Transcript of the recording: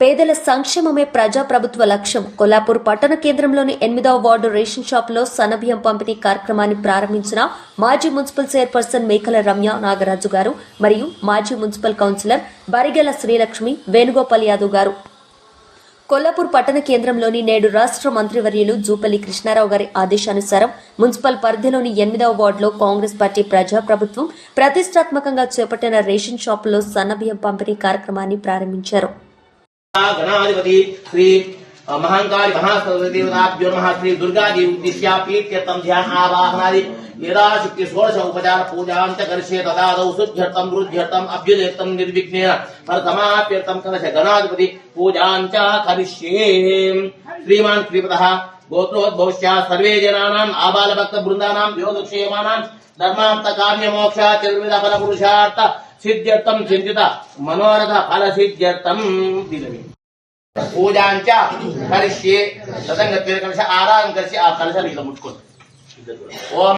పేదల సంక్షేమమే ప్రజాప్రభుత్వ లక్ష్యం. కొల్లాపూర్ పట్టణ కేంద్రంలోని ఎనిమిదవ వార్డు రేషన్ షాప్లో సన్నబియ్యం పంపిణీ కార్యక్రమాన్ని ప్రారంభించిన మాజీ మున్సిపల్ చైర్పర్సన్ మేకల రమ్య నాగరాజు గారు మరియు మాజీ మున్సిపల్ కౌన్సిలర్ బరిగెల శ్రీలక్ష్మి వేణుగోపాల్ యాదవ్ గారు. కొల్లాపూర్ పట్టణ కేంద్రంలోని నేడు రాష్ట్ర మంత్రివర్యులు జూపల్లి కృష్ణారావు గారి ఆదేశానుసారం మున్సిపల్ పరిధిలోని ఎనిమిదవ వార్డులో కాంగ్రెస్ పార్టీ ప్రజాప్రభుత్వం ప్రతిష్టాత్మకంగా చేపట్టిన రేషన్ షాపులో సన్నబియ్యం పంపిణీ కార్యక్రమాన్ని ప్రారంభించారు. गणाधिपति श्री महांकाली महासरस्वती देवताभ्यो नमः, श्री दुर्गा देवी उद्दिश्य प्रीत्यर्थम ध्यान आवाहनादि यदा शुक्ति षोडश उपचार पूजां च करिष्ये तदादौ शुद्ध्यर्थम रुद्ध्यर्थम अभ्युदयर्थम निर्विघ्नेन प्रथमाप्यर्थम कलश गणाधिपति पूजां च करिष्ये। श्रीमान् श्रीपतः गोत्रोद्भवश्च सर्वे जनानाम् मोक्ष चतुर्विध फल पुरुषार्थ सिद्ध्यर्थम चिन्तित मनोरथ फल सिद्ध्यर्थम दिलवे పూజాంచ కలిసి తదంగత్వేన కలశ ఆరాధన కలిసి ఆ కలశాన్ని ఇలా ముట్టుకోండి. ఓం